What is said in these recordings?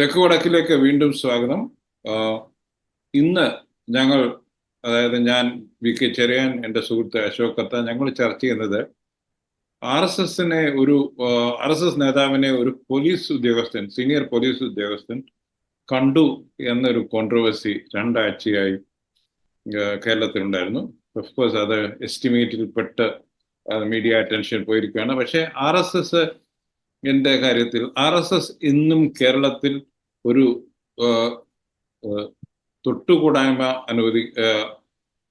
തെക്ക് വടക്കിലേക്ക് വീണ്ടും സ്വാഗതം. ഇന്ന് ഞങ്ങൾ അതായത് ഞാൻ വി കെ ചെറിയാൻ എന്റെ സുഹൃത്ത് അശോക് കത്ത ഞങ്ങൾ ചർച്ച ചെയ്യുന്നത് ആർ എസ് എസിനെ ഒരു ആർ എസ് എസ് നേതാവിനെ ഒരു പോലീസ് ഉദ്യോഗസ്ഥൻ സീനിയർ പോലീസ് ഉദ്യോഗസ്ഥൻ കണ്ടു എന്നൊരു കോൺട്രവേഴ്സി രണ്ടാഴ്ചയായി കേരളത്തിലുണ്ടായിരുന്നു. ഓഫ്കോഴ്സ് അത് എസ്റ്റിമേറ്റിൽപ്പെട്ട് മീഡിയ അറ്റൻഷൻ പോയിരിക്കുകയാണ്. പക്ഷേ ആർ എസ് എസ് എന്റെ കാര്യത്തിൽ ആർ എസ് എസ് ഇന്നും കേരളത്തിൽ ഒരു തൊട്ടുകൂടായ്മ അനുവദി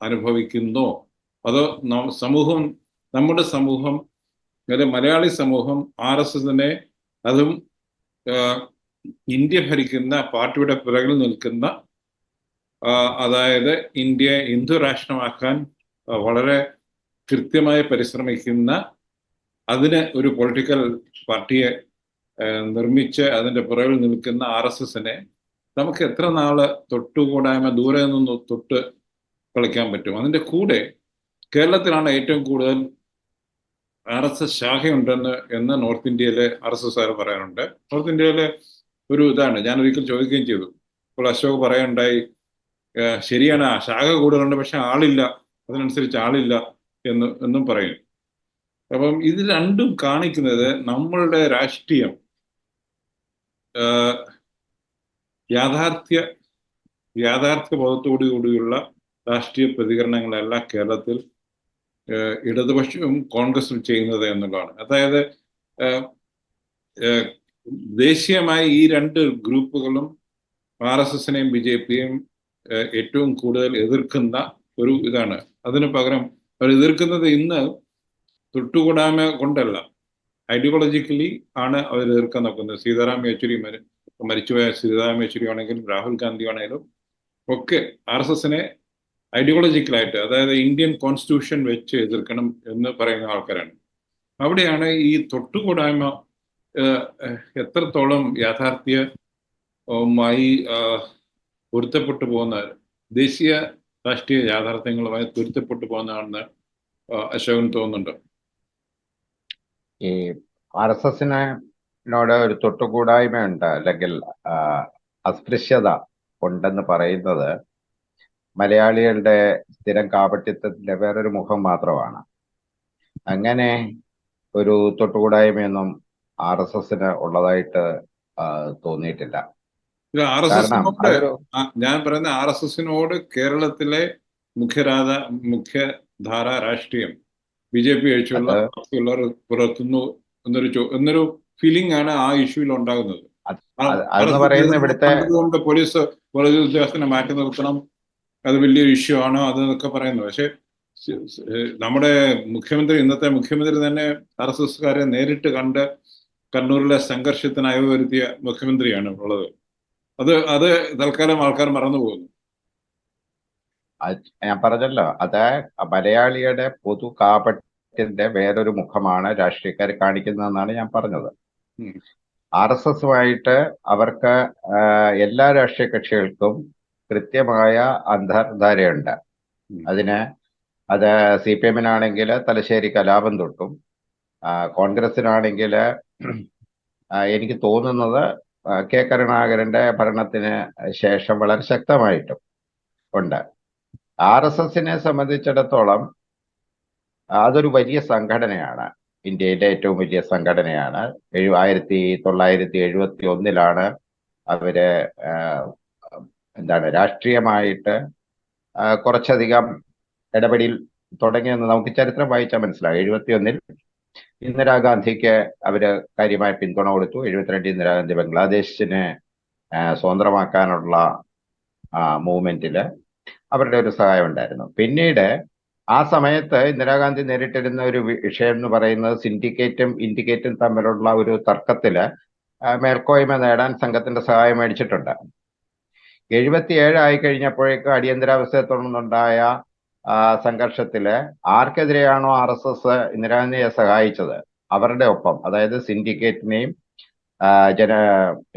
അനുഭവിക്കുന്നോ? അതോ സമൂഹം നമ്മുടെ സമൂഹം അല്ലെ മലയാളി സമൂഹം ആർ എസ് എസിനെ അതും ഇന്ത്യ ഭരിക്കുന്ന പാർട്ടിയുടെ പിറകിൽ നിൽക്കുന്ന അതായത് ഇന്ത്യയെ ഹിന്ദു രാഷ്ട്രമാക്കാൻ വളരെ കൃത്യമായി പരിശ്രമിക്കുന്ന അതിന് ഒരു പൊളിറ്റിക്കൽ പാർട്ടിയെ നിർമ്മിച്ച് അതിന്റെ പുറകിൽ നിൽക്കുന്ന ആർ എസ് എസിനെ നമുക്ക് എത്ര നാൾ തൊട്ടുകൂടായ്മ ദൂരെ നിന്ന് തൊട്ട് കളിക്കാൻ പറ്റും? അതിന്റെ കൂടെ കേരളത്തിലാണ് ഏറ്റവും കൂടുതൽ ആർ എസ് എസ് ശാഖയുണ്ടെന്ന് എന്ന് നോർത്ത് ഇന്ത്യയിലെ ആർ എസ് എസ് ആർ പറയാനുണ്ട് നോർത്ത് ഇന്ത്യയിലെ ഒരു ഇതാണ് ഞാൻ ഒരിക്കൽ ചോദിക്കുകയും ചെയ്തു. അപ്പോൾ അശോക് പറയുണ്ടായി ശരിയാണ് ആ ശാഖ കൂടുതലുണ്ട് പക്ഷെ ആളില്ല അതിനനുസരിച്ച് ആളില്ല എന്ന് എന്നും പറയും. അപ്പം ഇത് രണ്ടും കാണിക്കുന്നത് നമ്മളുടെ രാഷ്ട്രീയം യാഥാർത്ഥ്യ യാഥാർത്ഥ്യ ബോധത്തോടു കൂടിയുള്ള രാഷ്ട്രീയ പ്രതികരണങ്ങളല്ല കേരളത്തിൽ ഇടതുപക്ഷവും കോൺഗ്രസും ചെയ്യുന്നത് എന്നുള്ളതാണ്. അതായത് ദേശീയമായി ഈ രണ്ട് ഗ്രൂപ്പുകളും ആർ എസ് എസിനെയും ബി ജെ പിയെയും ഏറ്റവും കൂടുതൽ എതിർക്കുന്ന ഒരു ഇതാണ്. അതിന് പകരം അവർ എതിർക്കുന്നത് ഇന്ന് തൊട്ടുകൂടായ്മ കൊണ്ടല്ല. ഐഡിയോളജിക്കലി ആണ് അവർ എതിർക്കാൻ നോക്കുന്നത്. സീതാറാം യെച്ചൂരി മരിച്ചുപോയ സീതാറാം യെച്ചൂരി ആണെങ്കിലും രാഹുൽ ഗാന്ധി ആണെങ്കിലും ഒക്കെ ആർ എസ് എസിനെ ഐഡിയോളജിക്കലായിട്ട് അതായത് ഇന്ത്യൻ കോൺസ്റ്റിറ്റ്യൂഷൻ വെച്ച് എതിർക്കണം എന്ന് പറയുന്ന ആൾക്കാരാണ്. അവിടെയാണ് ഈ തൊട്ടുകൂടായ്മ എത്രത്തോളം യാഥാർത്ഥ്യമായി പൊരുത്തപ്പെട്ടു പോകുന്ന ദേശീയ രാഷ്ട്രീയ യാഥാർത്ഥ്യങ്ങളുമായി പൊരുത്തപ്പെട്ടു പോകുന്നതാണെന്ന് അശോകൻ തോന്നുന്നുണ്ട്. ഈ ആർ എസ് എസിനോട് ഒരു തൊട്ടുകൂടായ്മയുണ്ട് അല്ലെങ്കിൽ ആ, അസ്പൃശ്യത ഉണ്ടെന്ന് പറയുന്നത് മലയാളികളുടെ സ്ഥിരം കാപട്യത്തിന്റെ വേറൊരു മുഖം മാത്രമാണ്. അങ്ങനെ ഒരു തൊട്ടുകൂടായ്മയൊന്നും ആർ എസ് എസിന് ഉള്ളതായിട്ട് തോന്നിയിട്ടില്ല. ആർ എസ് എസിനോട് ഞാൻ പറയുന്ന ആർ എസ് എസിനോട് കേരളത്തിലെ മുഖ്യരാധ മുഖ്യധാര രാഷ്ട്രീയം. ബി ജെ പി അയച്ചുള്ള പാർട്ടിയുള്ളവർ പുറത്തുനിന്നു എന്നൊരു എന്നൊരു ഫീലിംഗ് ആണ് ആ ഇഷ്യൂവിൽ ഉണ്ടാകുന്നത്. അത് ആ- അത് ആർ അതെന്ന് എസ് പറയുന്ന എസ് ഇവിടുത്തെ കണ്ടതുകൊണ്ട് പോലീസ് പോലീസ് ഉദ്യോഗസ്ഥനെ മാറ്റി നിർത്തണം. അത് വലിയൊരു ഇഷ്യൂ ആണ് അത് എന്നൊക്കെ പറയുന്നു പക്ഷെ നമ്മുടെ മുഖ്യമന്ത്രി ഇന്നത്തെ മുഖ്യമന്ത്രി തന്നെ ആർ എസ് എസ്കാരെ നേരിട്ട് കണ്ട് കണ്ണൂരിലെ സംഘർഷത്തിന് അയവ് വരുത്തിയ മുഖ്യമന്ത്രിയാണ് ഉള്ളത്. അത് അത് തൽക്കാലം ആൾക്കാർ മറന്നു പോകുന്നു ഞാൻ പറഞ്ഞല്ലോ അത് മലയാളിയുടെ പൊതു കാപട്യത്തിന്റെ വേറൊരു മുഖമാണ് രാഷ്ട്രീയക്കാർ കാണിക്കുന്നതെന്നാണ് ഞാൻ പറഞ്ഞത്. ആർ എസ് എസുമായിട്ട് അവർക്ക് എല്ലാ രാഷ്ട്രീയ കക്ഷികൾക്കും കൃത്യമായ അന്തർധാരയുണ്ട്. അതിന് അത് സി പി എമ്മിനാണെങ്കിൽ തലശ്ശേരി കലാപം തൊട്ടും കോൺഗ്രസിനാണെങ്കിൽ എനിക്ക് തോന്നുന്നത് കെ കരുണാകരന്റെ ഭരണത്തിന് ശേഷം വളരെ ശക്തമായിട്ടും ഉണ്ട് ആർ എസ് എസിനെ സംബന്ധിച്ചിടത്തോളം അതൊരു വലിയ സംഘടനയാണ്. ഇന്ത്യയിലെ ഏറ്റവും വലിയ സംഘടനയാണ്. എഴു ആയിരത്തി തൊള്ളായിരത്തി എഴുപത്തി ഒന്നിലാണ് അവർ എന്താണ് രാഷ്ട്രീയമായിട്ട് കുറച്ചധികം ഇടപെടിയിൽ തുടങ്ങിയെന്ന് നമുക്ക് ചരിത്രം വായിച്ചാൽ മനസ്സിലാകും. എഴുപത്തി ഒന്നിൽ ഇന്ദിരാഗാന്ധിക്ക് അവർ കാര്യമായ പിന്തുണ കൊടുത്തു. എഴുപത്തിരണ്ട് ഇന്ദിരാഗാന്ധി ബംഗ്ലാദേശിനെ സ്വതന്ത്രമാക്കാനുള്ള മൂവ്മെന്റിൽ അവരുടെ ഒരു സഹായം ഉണ്ടായിരുന്നു. പിന്നീട് ആ സമയത്ത് ഇന്ദിരാഗാന്ധി നേരിട്ടിരുന്ന ഒരു വിഷയം എന്ന് പറയുന്നത് സിൻഡിക്കേറ്റും ഇൻഡിക്കേറ്റും തമ്മിലുള്ള ഒരു തർക്കത്തിൽ മേൽക്കോയ്മ നേടാൻ സംഘത്തിന്റെ സഹായം മേടിച്ചിട്ടുണ്ട്. എഴുപത്തിയേഴ് ആയി കഴിഞ്ഞപ്പോഴേക്കും അടിയന്തരാവസ്ഥയെ തുടർന്നുണ്ടായ സംഘർഷത്തിൽ ആർക്കെതിരെയാണോ ആർ എസ് എസ് ഇന്ദിരാഗാന്ധിയെ സഹായിച്ചത്? അവരുടെ ഒപ്പം അതായത് സിൻഡിക്കേറ്റിനെയും ജന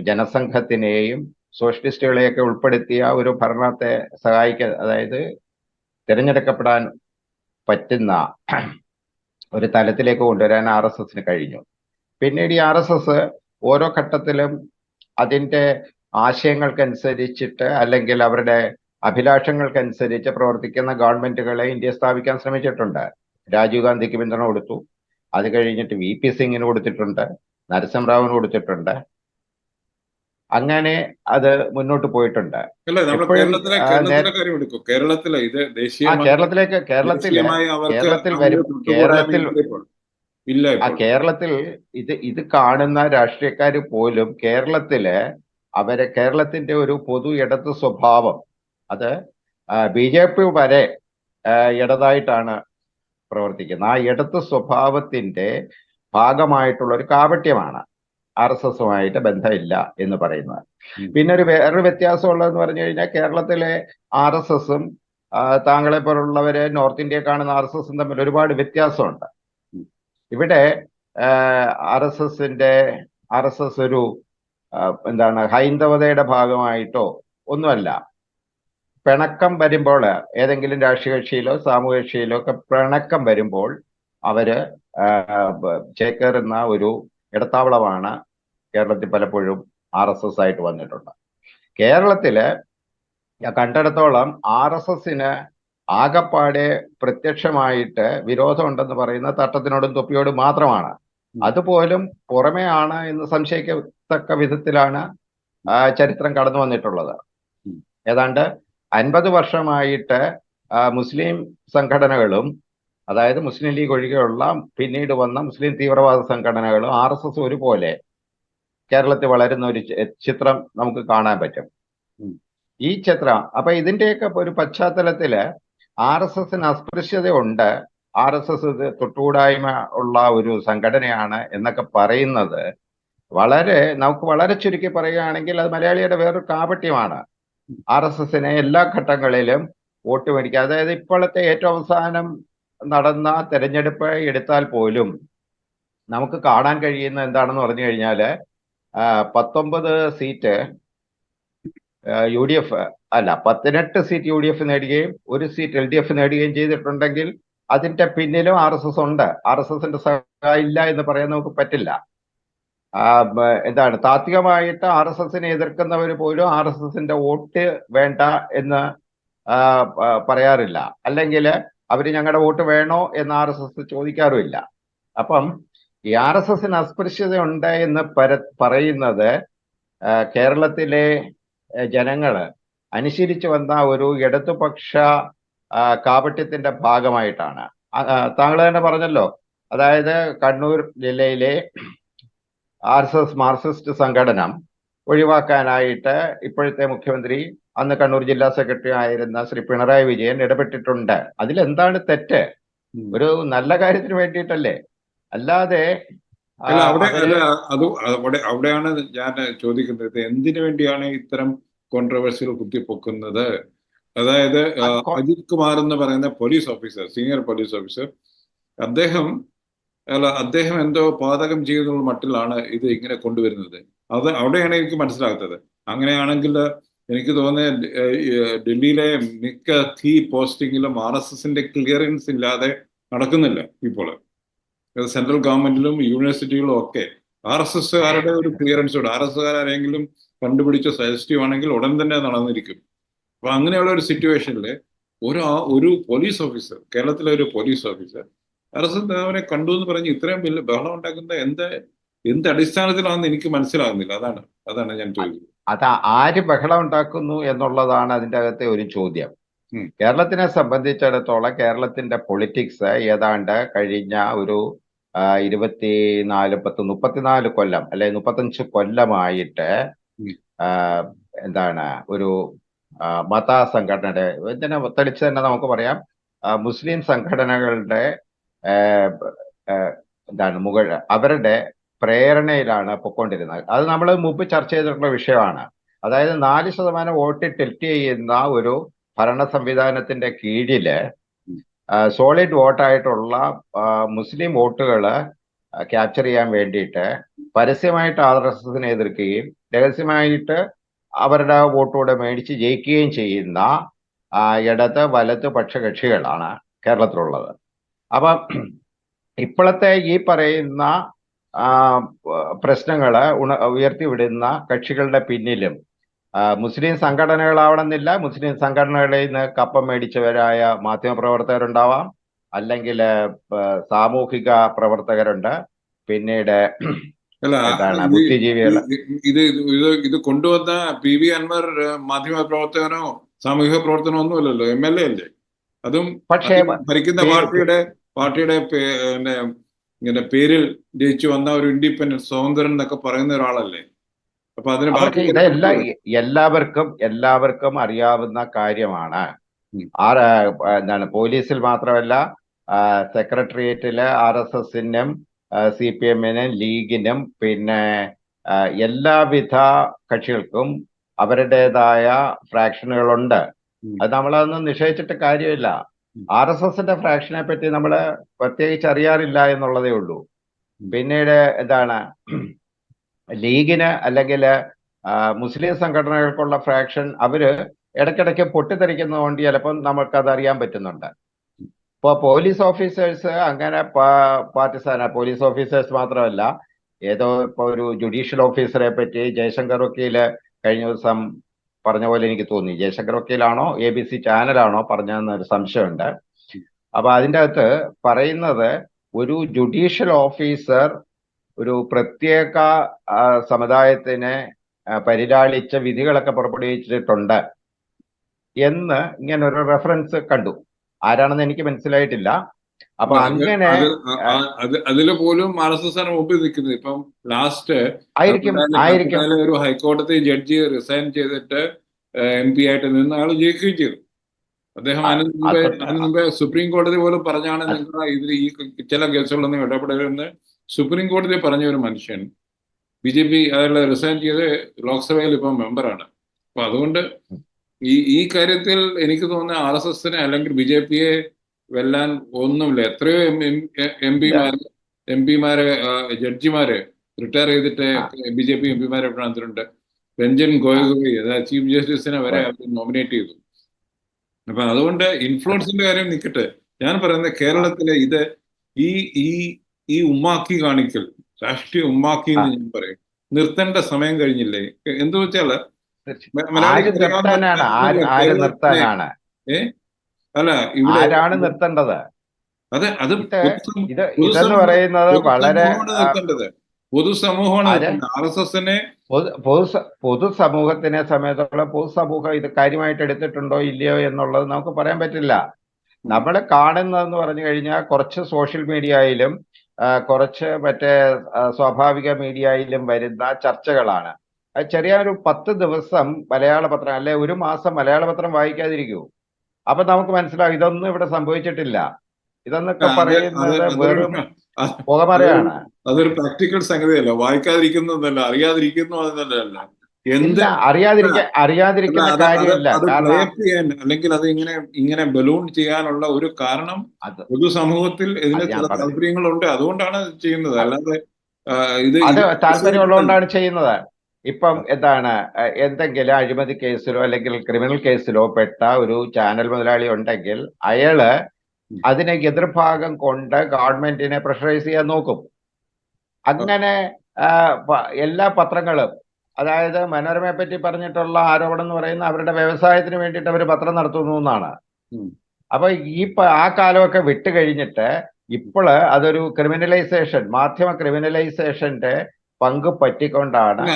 ജനസംഘത്തിനെയും സോഷ്യലിസ്റ്റുകളെയൊക്കെ ഉൾപ്പെടുത്തിയ ഒരു ഭരണത്തെ സഹായിക്ക അതായത് തിരഞ്ഞെടുക്കപ്പെടാൻ പറ്റുന്ന ഒരു തലത്തിലേക്ക് കൊണ്ടുവരാൻ ആർ എസ് എസിന് കഴിഞ്ഞു. പിന്നീട് ഈ ആർ എസ് എസ് ഓരോ ഘട്ടത്തിലും അതിന്റെ ആശയങ്ങൾക്കനുസരിച്ചിട്ട് അല്ലെങ്കിൽ അവരുടെ അഭിലാഷങ്ങൾക്കനുസരിച്ച് പ്രവർത്തിക്കുന്ന ഗവൺമെന്റുകളെ ഇന്ത്യ സ്ഥാപിക്കാൻ ശ്രമിച്ചിട്ടുണ്ട്. രാജീവ് ഗാന്ധിക്ക് പിന്തുണ കൊടുത്തു. അത് കഴിഞ്ഞിട്ട് വി പി സിംഗിന് കൊടുത്തിട്ടുണ്ട്. നരസിംഹറാവിന് കൊടുത്തിട്ടുണ്ട്. അങ്ങനെ അത് മുന്നോട്ട് പോയിട്ടുണ്ട്. കേരളത്തിലെ ഇത് കേരളത്തിലേക്ക് കേരളത്തിൽ കേരളത്തിൽ കേരളത്തിൽ- ഇല്ല ആ കേരളത്തിൽ ഇത് ഇത് കാണുന്ന രാഷ്ട്രീയക്കാർ പോലും കേരളത്തിൽ അവരെ കേരളത്തിന്റെ ഒരു പൊതു ഇടത് സ്വഭാവം അത് ബി ജെ പി വരെ ഇടതായിട്ടാണ് പ്രവർത്തിക്കുന്നത്. ആ ഇടത് സ്വഭാവത്തിന്റെ ഭാഗമായിട്ടുള്ള ഒരു കാപട്യമാണ്. ആർ എസ് എസുമായിട്ട് ബന്ധമില്ല എന്ന് പറയുന്നത്. പിന്നെ ഒരു വേറൊരു വ്യത്യാസമുള്ളതെന്ന് പറഞ്ഞു കഴിഞ്ഞാൽ കേരളത്തിലെ ആർ എസ് എസും താങ്കളെ പോലുള്ളവരെ നോർത്ത് ഇന്ത്യ കാണുന്ന ആർ എസ് എസും തമ്മിൽ ഒരുപാട് വ്യത്യാസമുണ്ട്. ഇവിടെ ആർ എസ് എസിന്റെ ആർ എസ് എസ് ഒരു എന്താണ് ഹൈന്ദവതയുടെ ഭാഗമായിട്ടോ ഒന്നുമല്ല. പിണക്കം വരുമ്പോൾ ഏതെങ്കിലും രാഷ്ട്രീയ കക്ഷിയിലോ സാമൂഹ്യ കക്ഷിയിലോ ഒക്കെ പിണക്കം വരുമ്പോൾ അവർ ചേക്കേറുന്ന ഒരു ഇടത്താവളമാണ് കേരളത്തിൽ പലപ്പോഴും ആർ എസ് എസ് ആയിട്ട് വന്നിട്ടുണ്ട്. കേരളത്തിൽ കണ്ടിടത്തോളം ആർ എസ് എസിന് ആകപ്പാടെ പ്രത്യക്ഷമായിട്ട് വിരോധമുണ്ടെന്ന് പറയുന്ന തട്ടത്തിനോടും തൊപ്പിയോടും മാത്രമാണ്. അതുപോലും പുറമെയാണ് എന്ന് സംശയിക്കത്തക്ക വിധത്തിലാണ് ചരിത്രം കടന്നു വന്നിട്ടുള്ളത്. ഏതാണ്ട് അൻപത് വർഷമായിട്ട് മുസ്ലിം സംഘടനകളും അതായത് മുസ്ലിം ലീഗ് ഒഴികെയുള്ള പിന്നീട് വന്ന മുസ്ലിം തീവ്രവാദ സംഘടനകളും ആർ എസ് എസ് ഒരുപോലെ കേരളത്തിൽ വളരുന്ന ഒരു ചിത്രം നമുക്ക് കാണാൻ പറ്റും. ഈ ചിത്രം അപ്പൊ ഇതിന്റെയൊക്കെ ഒരു പശ്ചാത്തലത്തിൽ ആർ എസ് എസിന് അസ്പൃശ്യതയുണ്ട്. ആർ എസ് എസ് തൊട്ടുകൂടായ്മ ഉള്ള ഒരു സംഘടനയാണ് എന്നൊക്കെ പറയുന്നത്. വളരെ നമുക്ക് വളരെ ചുരുക്കി പറയുകയാണെങ്കിൽ അത് മലയാളിയുടെ വേറൊരു കാപട്യമാണ്. ആർ എസ് എസിനെ എല്ലാ ഘട്ടങ്ങളിലും വോട്ട് മേടിക്കുക. അതായത് ഇപ്പോഴത്തെ ഏറ്റവും അവസാനം നടന്ന തെരഞ്ഞെടുപ്പ് എടുത്താൽ പോലും നമുക്ക് കാണാൻ കഴിയുന്ന എന്താണെന്ന് പറഞ്ഞു കഴിഞ്ഞാൽ പത്തൊമ്പത് സീറ്റ് യു ഡി എഫ് അല്ല പതിനെട്ട് സീറ്റ് യു ഡി എഫ് നേടുകയും ഒരു സീറ്റ് എൽ ഡി എഫ് നേടുകയും ചെയ്തിട്ടുണ്ടെങ്കിൽ അതിന്റെ പിന്നിലും ആർ എസ് എസ് ഉണ്ട്. ആർ എസ് എസിന്റെ ഇല്ല എന്ന് പറയാൻ നമുക്ക് പറ്റില്ല. എന്താണ് താത്വികമായിട്ട് ആർ എസ് എസിനെ എതിർക്കുന്നവർ പോലും ആർ എസ് എസിന്റെ വോട്ട് വേണ്ട എന്ന് പറയാറില്ല. അല്ലെങ്കിൽ അവർ ഞങ്ങളുടെ വോട്ട് വേണോ എന്ന് ആർ എസ് എസ് ചോദിക്കാറുമില്ല. അപ്പം ഈ ആർ എസ് എസിന് അസ്പൃശ്യത ഉണ്ട് എന്ന് പര പറയുന്നത് കേരളത്തിലെ ജനങ്ങൾ അനുസരിച്ച് വന്ന ഒരു ഇടതുപക്ഷ കാപട്യത്തിന്റെ ഭാഗമായിട്ടാണ്. താങ്കൾ തന്നെ പറഞ്ഞല്ലോ. അതായത് കണ്ണൂർ ജില്ലയിലെ ആർ എസ് എസ് മാർക്സിസ്റ്റ് സംഘടന ഒഴിവാക്കാനായിട്ട് ഇപ്പോഴത്തെ മുഖ്യമന്ത്രി അന്ന് കണ്ണൂർ ജില്ലാ സെക്രട്ടറി ആയിരുന്ന ശ്രീ പിണറായി വിജയൻ ഇടപെട്ടിട്ടുണ്ട്. അതിലെന്താണ് തെറ്റ്? ഒരു നല്ല കാര്യത്തിന് വേണ്ടിയിട്ടല്ലേ? അല്ലാതെ അവിടെ അത് അവിടെ അവിടെയാണ് ഞാൻ ചോദിക്കുന്നത്. എന്തിനു വേണ്ടിയാണ് ഇത്തരം കോൺട്രവേഴ്സികൾ കുത്തിപ്പൊക്കുന്നത്? അതായത് അജിത് കുമാർ എന്ന് പറയുന്ന police officer senior police officer അദ്ദേഹം അല്ല അദ്ദേഹം എന്തോ പാതകം ചെയ്യുന്ന മട്ടിലാണ് ഇത് ഇങ്ങനെ കൊണ്ടുവരുന്നത്. അത് അവിടെയാണ് എനിക്ക് മനസ്സിലാകുന്നത് അങ്ങനെയാണെങ്കിൽ എനിക്ക് തോന്നുന്നത് ഡൽഹിയിലെ മിക്ക കീ പോസ്റ്റിങ്ങിലും ആർ എസ് എസിന്റെ ക്ലിയറൻസ് ഇല്ലാതെ നടക്കുന്നില്ല ഇപ്പോൾ. സെൻട്രൽ ഗവൺമെന്റിലും യൂണിവേഴ്സിറ്റികളും ഒക്കെ. ആർ എസ് എസ്സുകാരുടെ ഒരു ക്ലിയറൻസ് ഉണ്ട്. ആർ എസ് ആരെങ്കിലും കണ്ടുപിടിച്ച സജസ്റ്റീവ് ആണെങ്കിൽ ഉടൻ തന്നെ നടന്നിരിക്കും. അപ്പൊ അങ്ങനെയുള്ള ഒരു സിറ്റുവേഷനിൽ ഒരു ഒരു പോലീസ് ഓഫീസർ കേരളത്തിലെ ഒരു police officer R S S അവനെ കണ്ടു എന്ന് പറഞ്ഞ് ഇത്രയും വലിയ ബഹളം ഉണ്ടാക്കുന്ന എന്ത് എന്ത് അടിസ്ഥാനത്തിലാണെന്ന് എനിക്ക് മനസ്സിലാകുന്നില്ല. അതാണ് അതാണ് ഞാൻ ചോദിക്കുന്നത്. അത് ആര് ബഹളം ഉണ്ടാക്കുന്നു എന്നുള്ളതാണ് അതിന്റെ അകത്തെ ഒരു ചോദ്യം. കേരളത്തിനെ സംബന്ധിച്ചിടത്തോളം കേരളത്തിന്റെ പൊളിറ്റിക്സ് ഏതാണ്ട് കഴിഞ്ഞ ഒരു ഇരുപത്തി നാല് പത്ത് മുപ്പത്തിനാല് കൊല്ലം അല്ലെ മുപ്പത്തഞ്ച് കൊല്ലമായിട്ട് എന്താണ് ഒരു മത സംഘടനയുടെ ഇതിനെ തെളിച്ച് തന്നെ നമുക്ക് പറയാം. മുസ്ലിം സംഘടനകളുടെ എന്താണ് മുകൾ അവരുടെ പ്രേരണയിലാണ് പൊക്കോണ്ടിരുന്നത്. അത് നമ്മൾ മുമ്പ് ചർച്ച ചെയ്തിട്ടുള്ള വിഷയമാണ്. അതായത് നാല് ശതമാനം വോട്ട് ടെറ്റ് ചെയ്യുന്ന ഒരു ഭരണ സംവിധാനത്തിന്റെ കീഴിൽ സോളിഡ് വോട്ടായിട്ടുള്ള മുസ്ലിം വോട്ടുകൾ ക്യാപ്ചർ ചെയ്യാൻ വേണ്ടിയിട്ട് പരസ്യമായിട്ട് ആർ എസ് എസിനെ എതിർക്കുകയും രഹസ്യമായിട്ട് അവരുടെ വോട്ടുകൂടെ മേടിച്ച് ജയിക്കുകയും ചെയ്യുന്ന ഇടത് വലത് പക്ഷ കക്ഷികളാണ് കേരളത്തിലുള്ളത്. അപ്പം ഇപ്പോഴത്തെ ഈ പറയുന്ന പ്രശ്നങ്ങൾ ഉണ ഉയർത്തിവിടുന്ന കക്ഷികളുടെ പിന്നിലും. മുസ്ലിം സംഘടനകളാവണമെന്നില്ല. മുസ്ലിം സംഘടനകളിൽ നിന്ന് കപ്പം മേടിച്ചവരായ മാധ്യമപ്രവർത്തകരുണ്ടാവാം. അല്ലെങ്കിൽ സാമൂഹിക പ്രവർത്തകരുണ്ട്. പിന്നീട് ബുദ്ധിജീവികൾ ഇത് ഇത് ഇത് കൊണ്ടുവന്ന പി വി അൻവർ മാധ്യമ പ്രവർത്തകനോ സാമൂഹിക പ്രവർത്തനോ ഒന്നുമല്ലല്ലോ എം എൽ എ അല്ലേ? അതും പക്ഷേ ഭരിക്കുന്ന പാർട്ടിയുടെ പാർട്ടിയുടെ ഇങ്ങനെ പേരിൽ ജയിച്ചു വന്ന ഒരു ഇൻഡിപെൻഡന്റ് സ്വതന്ത്രൻ എന്നൊക്കെ പറയുന്ന ഒരാളല്ലേ അപ്പൊ അതിന് ബാക്കി ഇതെല്ലാം എല്ലാവർക്കും എല്ലാവർക്കും അറിയാവുന്ന കാര്യമാണ് ആ ആർ എന്താണ് പോലീസിൽ മാത്രമല്ല സെക്രട്ടേറിയറ്റിൽ ആർ എസ് എസിനും സി പി എമ്മിനും ലീഗിനും പിന്നെ എല്ലാവിധ കക്ഷികൾക്കും അവരുടേതായ ഫ്രാക്ഷനുകളുണ്ട്. അത് നമ്മളതൊന്നും നിഷേധിച്ചിട്ട് കാര്യമില്ല. ആർ എസ് എസിന്റെ ഫ്രാക്ഷനെ പറ്റി നമ്മൾ പ്രത്യേകിച്ച് അറിയാറില്ല എന്നുള്ളതേ ഉള്ളൂ. പിന്നീട് എന്താണ് ലീഗിന് അല്ലെങ്കിൽ മുസ്ലിം സംഘടനകൾക്കുള്ള ഫ്രാക്ഷൻ അവർ ഇടയ്ക്കിടയ്ക്ക് പൊട്ടിത്തെറിക്കുന്നതുകൊണ്ട് ചിലപ്പം അത് അറിയാൻ പറ്റുന്നുണ്ട്. ഇപ്പോൾ പോലീസ് ഓഫീസേഴ്സ് അങ്ങനെ പാർട്ടിസാന പോലീസ് ഓഫീസേഴ്സ് മാത്രമല്ല ഏതോ ഇപ്പോൾ ഒരു ജുഡീഷ്യൽ ഓഫീസറെ പറ്റി ജയശങ്കർ വക്കീൽ കഴിഞ്ഞ ദിവസം പറഞ്ഞ പോലെ എനിക്ക് തോന്നി. ജയശങ്കർ വക്കീലാണോ എ ബി സി ചാനലാണോ പറഞ്ഞതെന്നൊരു സംശയമുണ്ട്. അപ്പൊ അതിന്റെ അകത്ത് പറയുന്നത് ഒരു ജുഡീഷ്യൽ ഓഫീസർ ഒരു പ്രത്യേക സമുദായത്തിനെ പരിലാളിച്ച വിധികളൊക്കെ പുറപ്പെടുവിച്ചിട്ടുണ്ട് എന്ന് ഇങ്ങനെ ഒരു റെഫറൻസ് കണ്ടു. ആരാണെന്ന് എനിക്ക് മനസ്സിലായിട്ടില്ല. അപ്പൊ അങ്ങനെ അത് അതിൽ പോലും ആർ എസ് എസ് ആണ് മുമ്പിൽ നിൽക്കുന്നത്. ഇപ്പം ലാസ്റ്റ് ആയിരിക്കും ആയിരിക്കും. ഒരു ഹൈക്കോടതി ജഡ്ജി റിസൈൻ ചെയ്തിട്ട് എം പി ആയിട്ട് നിന്ന് ആൾ ജയിക്കുകയും ചെയ്തു. അദ്ദേഹം അതിന് മുമ്പേ അതിന് മുമ്പേ സുപ്രീം കോടതി പോലും പറഞ്ഞാണ് നിങ്ങൾ ഇതിൽ ഈ ചില കേസുകളൊന്നും ഇടപെടരുതെന്ന് സുപ്രീം കോടതി പറഞ്ഞ ഒരു മനുഷ്യൻ ബി ജെ പി അയാൾ റിസൈൻ ചെയ്ത് ലോക്സഭയിൽ ഇപ്പം മെമ്പറാണ്. അപ്പൊ അതുകൊണ്ട് ഈ ഈ കാര്യത്തിൽ എനിക്ക് തോന്നുന്ന ആർ എസ് എസിനെ അല്ലെങ്കിൽ ബി ജെ പിയെ വെല്ലാൻ ഒന്നുമില്ല. എത്രയോ എം പിമാര് എം പിമാരെ ജഡ്ജിമാര് റിട്ടയർ ചെയ്തിട്ട് ബി ജെ പി എം പിമാരെ വന്നിട്ടുണ്ട്. രഞ്ജൻ ഗോയഗോയി അതായത് ചീഫ് ജസ്റ്റിസിനെ വരെ അവർ നോമിനേറ്റ് ചെയ്തു. അപ്പൊ അതുകൊണ്ട് ഇൻഫ്ലുവൻസിന്റെ കാര്യം നിൽക്കട്ടെ ഞാൻ പറയുന്നത് കേരളത്തിലെ ഇത് ഈ ഈ ഈ ഉമ്മാക്കി കാണിക്കൽ രാഷ്ട്രീയ ഉമ്മാക്കി എന്ന് ഞാൻ പറയും. നിർത്തേണ്ട സമയം കഴിഞ്ഞില്ലേ? എന്തു വെച്ചാൽ മലയാളി ആര് അല്ല ആരാണ് നിർത്തേണ്ടത്? അതെ അത് ഇത് ഇതെന്ന് പറയുന്നത് വളരെ പൊതുസമൂഹമാണ് ആർ എസ് എസിനെ പൊതു പൊതു പൊതുസമൂഹത്തിനെ സമയത്തുള്ള പൊതുസമൂഹം ഇത് കാര്യമായിട്ട് എടുത്തിട്ടുണ്ടോ ഇല്ലയോ എന്നുള്ളത് നമുക്ക് പറയാൻ പറ്റില്ല. നമ്മൾ കാണുന്നതെന്ന് പറഞ്ഞു കഴിഞ്ഞാൽ കുറച്ച് സോഷ്യൽ മീഡിയയിലും കുറച്ച് മറ്റേ സ്വാഭാവിക മീഡിയയിലും വരുന്ന ചർച്ചകളാണ്. ചെറിയ ഒരു പത്ത് ദിവസം മലയാള പത്രം അല്ലെ ഒരു മാസം മലയാള പത്രം വായിക്കാതിരിക്കൂ. അപ്പൊ നമുക്ക് മനസ്സിലാവും ഇതൊന്നും ഇവിടെ സംഭവിച്ചിട്ടില്ല. ഇതെന്നൊക്കെ പറയുന്നത് വെറും പുകമറയാണ്. അതൊരു പ്രാക്ടിക്കൽ സംഗതിയല്ല. വായിക്കാതിരിക്കുന്നതല്ല അറിയാതിരിക്കുന്നു എന്നല്ല എന്താ അറിയാതിരിക്കാൻ അറിയാതിരിക്കുന്ന കാര്യമല്ല. അല്ലെങ്കിൽ അത് ഇങ്ങനെ ഇങ്ങനെ ബലൂൺ ചെയ്യാനുള്ള ഒരു കാരണം പൊതുസമൂഹത്തിൽ ഇതിന് ചില താല്പര്യങ്ങളുണ്ട്. അതുകൊണ്ടാണ് ചെയ്യുന്നത്. അല്ലാതെ ഇത് താല്പര്യമുള്ളതുകൊണ്ടാണ് ചെയ്യുന്നത്. ഇപ്പം എന്താണ് എന്തെങ്കിലും അഴിമതി കേസിലോ അല്ലെങ്കിൽ ക്രിമിനൽ കേസിലോ പെട്ട ഒരു ചാനൽ മുതലാളി ഉണ്ടെങ്കിൽ അയാൾ അതിനെ എതിർഭാഗം കൊണ്ട് ഗവൺമെന്റിനെ പ്രഷറൈസ് ചെയ്യാൻ നോക്കും. അങ്ങനെ എല്ലാ പത്രങ്ങളും അതായത് മനോരമയെ പറ്റി പറഞ്ഞിട്ടുള്ള ആരോപണം എന്ന് പറയുന്ന അവരുടെ വ്യവസായത്തിന് വേണ്ടിയിട്ട് അവർ പത്രം നടത്തുന്നു എന്നാണ്. അപ്പൊ ഈ ആ കാലമൊക്കെ വിട്ടുകഴിഞ്ഞിട്ട് ഇപ്പോൾ അതൊരു ക്രിമിനലൈസേഷൻ മാധ്യമ ക്രിമിനലൈസേഷന്റെ പങ്ക് പറ്റിക്കൊണ്ടാണ് പിന്നെ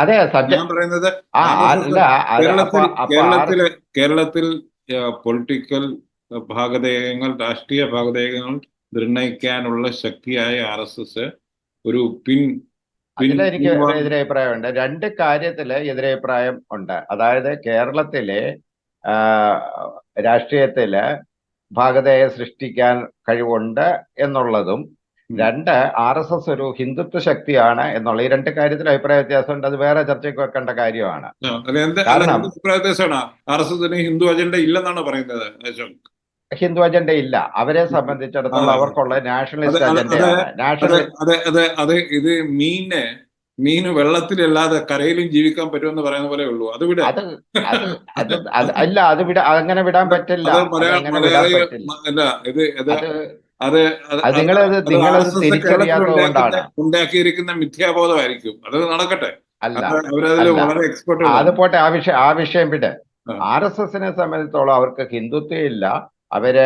അത് ഞാൻ പറയുന്നത് കേരളത്തിൽ കേരളത്തിലെ കേരളത്തിൽ പൊളിറ്റിക്കൽ ഭാഗധേയങ്ങൾ രാഷ്ട്രീയ ഭാഗധേയങ്ങൾ നിർണയിക്കാനുള്ള ശക്തിയായ ആർ എസ് എസ് ഒരു പിൻ അതിൽ എനിക്ക് എതിരഭിപ്രായമുണ്ട്. രണ്ട് കാര്യത്തിൽ എതിരഭിപ്രായം ഉണ്ട്. അതായത് കേരളത്തിലെ രാഷ്ട്രീയത്തിൽ ഭാഗതയെ സൃഷ്ടിക്കാൻ കഴിവുണ്ട് എന്നുള്ളതും. രണ്ട് ആർ എസ് എസ് ഒരു ഹിന്ദുത്വ ശക്തിയാണ് എന്നുള്ള ഈ രണ്ട് കാര്യത്തിൽ അഭിപ്രായ വ്യത്യാസമുണ്ട്. അത് വേറെ ചർച്ചയ്ക്ക് വെക്കേണ്ട കാര്യമാണ്. അഭിപ്രായ വ്യത്യാസമാണ്? ആർ എസ് എസിന് ഹിന്ദു അജണ്ട ഇല്ലെന്നാണ് പറയുന്നത് ഹിന്ദു അജണ്ട ഇല്ല. അവരെ സംബന്ധിച്ചിടത്തോളം അവർക്കുള്ള നാഷണലിസ്റ്റ് അജണ്ട അത് ഇത് മീന് മീന് വെള്ളത്തിലല്ലാതെ കരയിലും ജീവിക്കാൻ പറ്റുമെന്ന് പറയുന്ന പോലെ ഉള്ളൂ. അത് വിട. അല്ല അത് വിടാ അങ്ങനെ വിടാൻ പറ്റില്ല. അല്ല ഇത് അത് നിങ്ങളത് നിങ്ങളത് ഉണ്ടാക്കിയിരിക്കുന്ന മിഥ്യാബോധമായിരിക്കും. അത് നടക്കട്ടെ. അല്ല. അത് പോട്ടെ ആ വിഷയം ആ വിഷയം വിട്. ആ. ആർ എസ് എസിനെ സംബന്ധിച്ചോളം അവർക്ക് ഹിന്ദുത്വം ഇല്ല. അവർ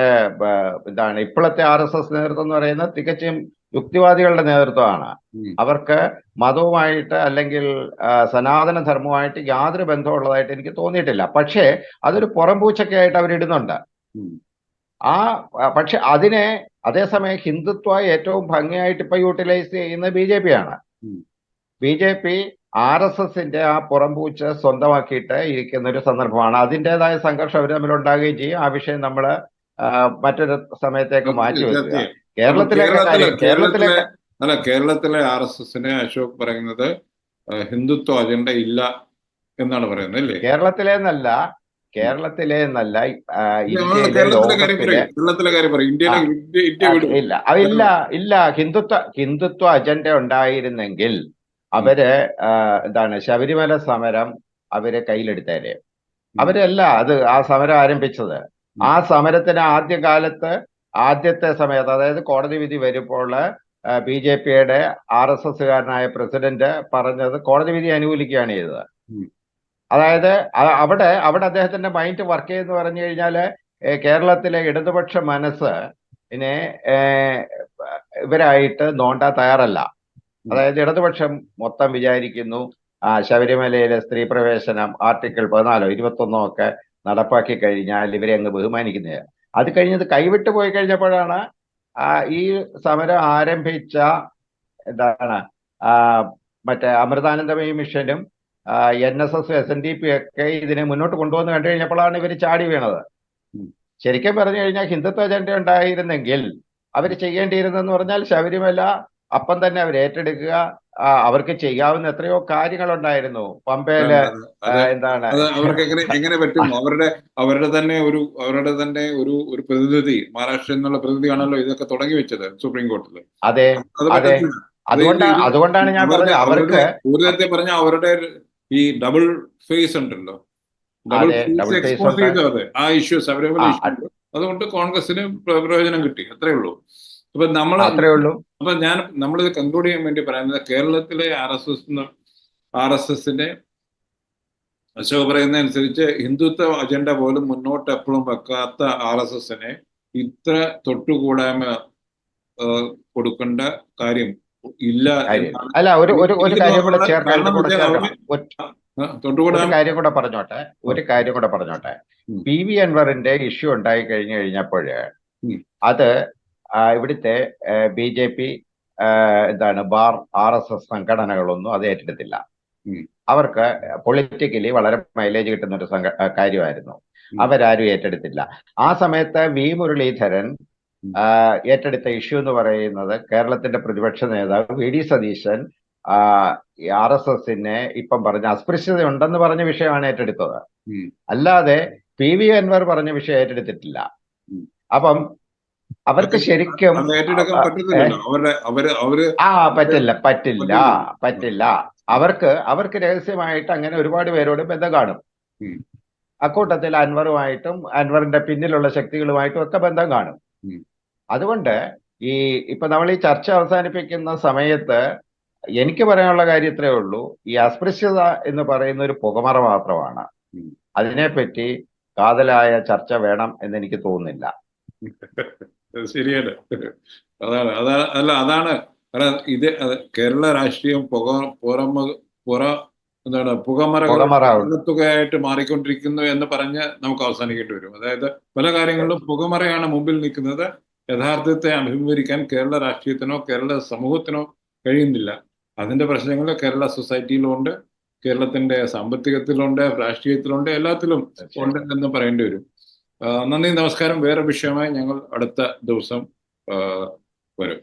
എന്താണ് ഇപ്പോഴത്തെ ആർ എസ് എസ് നേതൃത്വം എന്ന് പറയുന്നത് തികച്ചും യുക്തിവാദികളുടെ നേതൃത്വമാണ്. അവർക്ക് മതവുമായിട്ട് അല്ലെങ്കിൽ സനാതന ധർമ്മവുമായിട്ട് യാതൊരു ബന്ധമുള്ളതായിട്ട് എനിക്ക് തോന്നിയിട്ടില്ല. പക്ഷേ അതൊരു പുറംപൂച്ചൊക്കെ ആയിട്ട് അവരിടുന്നുണ്ട്. ആ പക്ഷെ അതിനെ അതേസമയം ഹിന്ദുത്വ ഏറ്റവും ഭംഗിയായിട്ട് ഇപ്പൊ യൂട്ടിലൈസ് ചെയ്യുന്നത് ബി ജെ പി ആണ്. B J P R S എസിന്റെ ആ പുറംപൂച്ച സ്വന്തമാക്കിയിട്ട് ഇരിക്കുന്ന ഒരു സന്ദർഭമാണ്. അതിന്റെതായ സംഘർഷം അവർ തമ്മിൽ ഉണ്ടാകുകയും ചെയ്യും. ആ വിഷയം നമ്മൾ മറ്റൊരു സമയത്തേക്ക് മാറ്റി വെക്കുക. കേരളത്തിലെ കേരളത്തിലെ കാര്യം കേരളത്തിലെ കേരളത്തിലെ അല്ല കേരളത്തിലെ ആർ എസ് എസിനെ അശോക് പറയുന്നത് ഹിന്ദുത്വ അജണ്ട ഇല്ല എന്നാണ് പറയുന്നത് അല്ലേ? കേരളത്തിലെ എന്നല്ല കേരളത്തിലെ എന്നല്ല ഇന്ത്യയിലെ ലോകത്തിലെ ഇല്ല. അതില്ല ഇല്ല ഹിന്ദുത്വ ഹിന്ദുത്വ അജണ്ട ഉണ്ടായിരുന്നെങ്കിൽ അവർ എന്താണ് ശബരിമല സമരം അവരെ കയ്യിലെടുത്തേരെ അവരല്ല അത് ആ സമരം ആരംഭിച്ചത്. ആ സമരത്തിന് ആദ്യ കാലത്ത് ആദ്യത്തെ സമയത്ത് അതായത് കോടതി വിധി വരുമ്പോൾ ബി ജെ പിയുടെ ആർ എസ് എസ്സുകാരനായ പ്രസിഡന്റ് പറഞ്ഞത് കോടതി വിധി അനുകൂലിക്കുകയാണ് ചെയ്തത്. അതായത് അവിടെ അവിടെ അദ്ദേഹത്തിന്റെ മൈൻഡ് വർക്ക് ചെയ്യുന്ന പറഞ്ഞു കഴിഞ്ഞാൽ കേരളത്തിലെ ഇടതുപക്ഷ മനസ്സ് പിന്നെ ഇവരായിട്ട് നോണ്ട തയ്യാറല്ല. അതായത് ഇടതുപക്ഷം മൊത്തം വിചാരിക്കുന്നു ആ ശബരിമലയിലെ സ്ത്രീ പ്രവേശനം ആർട്ടിക്കിൾ പതിനാലോ ഇരുപത്തൊന്നോ ഒക്കെ നടപ്പാക്കി കഴിഞ്ഞാൽ ഇവരെ അങ്ങ് ബഹുമാനിക്കുന്നത് അത് കഴിഞ്ഞത് കൈവിട്ട് പോയി കഴിഞ്ഞപ്പോഴാണ് ഈ സമരം ആരംഭിച്ച എന്താണ് മറ്റേ അമൃതാനന്ദമയി മിഷനും N S S S N D P ഒക്കെ ഇതിനെ മുന്നോട്ട് കൊണ്ടുവന്ന് കണ്ടു കഴിഞ്ഞപ്പോഴാണ് ഇവർ ചാടി വീണത്. ശരിക്കും പറഞ്ഞു കഴിഞ്ഞാൽ ഹിന്ദുത്വ അജണ്ട ഉണ്ടായിരുന്നെങ്കിൽ അവർ ചെയ്യേണ്ടിയിരുന്നെന്ന് പറഞ്ഞാൽ ശബരിമല അപ്പം തന്നെ അവർ ഏറ്റെടുക്കുക അവർക്ക് ചെയ്യാവുന്ന എത്രയോ കാര്യങ്ങളുണ്ടായിരുന്നു. പമ്പയിൽ എന്താണ്? അവർക്ക് എങ്ങനെ എങ്ങനെ പറ്റും? അവരുടെ അവരുടെ തന്നെ ഒരു അവരുടെ തന്നെ ഒരു ഒരു പ്രതിനിധി മഹാരാഷ്ട്ര എന്നുള്ള പ്രതിനിധിയാണല്ലോ ഇതൊക്കെ തുടങ്ങി വെച്ചത് സുപ്രീം കോടതിയിൽ. അതെ അത് അതെ. പറ്റത്തില്ല. അതുകൊണ്ട് അതുകൊണ്ടാണ് ഞാൻ പറഞ്ഞത് അവർക്ക് ഒരു തരത്തിൽ പറഞ്ഞ അവരുടെ ഈ ഡബിൾ ഫേസ് ഉണ്ടല്ലോ. Double face expose. ആ ഇഷ്യൂസ് ശബരിമല അതുകൊണ്ട് കോൺഗ്രസിന് പ്ര- പ്രയോജനം കിട്ടി. അത്രേ ഉള്ളൂ. അപ്പൊ നമ്മൾ അത്രേ ഉള്ളൂ. അപ്പൊ ഞാൻ നമ്മളിത് കൺക്ലൂഡ് ചെയ്യാൻ വേണ്ടി പറയുന്നത് കേരളത്തിലെ R S S R S എസിന്റെ അശോക് പറയുന്ന അനുസരിച്ച് ഹിന്ദുത്വ അജണ്ട പോലും മുന്നോട്ട് എപ്പോഴും വെക്കാത്ത ആർ എസ് എസിനെ ഇത്ര തൊട്ടുകൂടായ്മ കൊടുക്കേണ്ട കാര്യം ഇല്ല അല്ല ഒരു ഒരു ഒരു കാര്യം കൂടെ ചേർക്കാൻ ഒരു കാര്യം കൂടെ പറഞ്ഞോട്ടെ. ഒരു കാര്യം കൂടെ പറഞ്ഞോട്ടെ. പി വി അൻവറിന്റെ ഇഷ്യൂ ഉണ്ടായി കഴിഞ്ഞു കഴിഞ്ഞപ്പോൾ അത് ഇവിടുത്തെ ബി ജെ പി എന്താണ് ബാർ ആർ എസ് എസ് സംഘടനകളൊന്നും അത് ഏറ്റെടുത്തില്ല. അവർക്ക് പൊളിറ്റിക്കലി വളരെ മൈലേജ് കിട്ടുന്ന ഒരു കാര്യമായിരുന്നു. അവരാരും ഏറ്റെടുത്തില്ല. ആ സമയത്ത് വി മുരളീധരൻ ഏറ്റെടുത്ത ഇഷ്യൂ എന്ന് പറയുന്നത് കേരളത്തിന്റെ പ്രതിപക്ഷ നേതാവ് V D Satheesan R S എസിനെ ഇപ്പം പറഞ്ഞ അസ്പൃശ്യത ഉണ്ടെന്ന് പറഞ്ഞ വിഷയമാണ് ഏറ്റെടുത്തത്. അല്ലാതെ പി വി അൻവർ പറഞ്ഞ വിഷയം ഏറ്റെടുത്തിട്ടില്ല. അപ്പം അവർക്ക് ശരിക്കും ആ പറ്റില്ല പറ്റില്ല പറ്റില്ല. അവർക്ക് അവർക്ക് രഹസ്യമായിട്ട് അങ്ങനെ ഒരുപാട് പേരോട് ബന്ധം കാണും. അക്കൂട്ടത്തിൽ അൻവറുമായിട്ടും അൻവറിന്റെ പിന്നിലുള്ള ശക്തികളുമായിട്ടും ഒക്കെ ബന്ധം കാണും. അതുകൊണ്ട് ഈ ഇപ്പൊ നമ്മൾ ഈ ചർച്ച അവസാനിപ്പിക്കുന്ന സമയത്ത് എനിക്ക് പറയാനുള്ള കാര്യം ഇത്രയേ ഉള്ളൂ. ഈ അസ്പൃശ്യത എന്ന് പറയുന്ന ഒരു പുകമറ മാത്രമാണ്. അതിനെപ്പറ്റി കാതലായ ചർച്ച വേണം എന്ന് എനിക്ക് തോന്നുന്നില്ല. അത് ശരിയാണ് അതാണ് അതാണ് അല്ല അതാണ്. ഇത് കേരള രാഷ്ട്രീയം പുക പുറമ പുറ എന്താണ് പുകമറത്തുകയായിട്ട് പുകമറ. മാറിക്കൊണ്ടിരിക്കുന്നു എന്ന് പറഞ്ഞ് നമുക്ക് അവസാനിക്കേണ്ടി വരും. അതായത് പല കാര്യങ്ങളിലും പുകമറയാണ് മുമ്പിൽ നിൽക്കുന്നത്. യഥാർത്ഥത്തെ അഭിമുഖീകരിക്കാൻ കേരള രാഷ്ട്രീയത്തിനോ കേരള സമൂഹത്തിനോ കഴിയുന്നില്ല. അതിന്റെ പ്രശ്നങ്ങൾ കേരള സൊസൈറ്റിയിലുണ്ട് കേരളത്തിന്റെ സാമ്പത്തികത്തിലുണ്ട് രാഷ്ട്രീയത്തിലുണ്ട് എല്ലാത്തിലും ഉണ്ട് എന്ന് പറയേണ്ടി വരും. നന്ദി നമസ്കാരം. വേറെ വിഷയമായി ഞങ്ങൾ അടുത്ത ദിവസം വരും.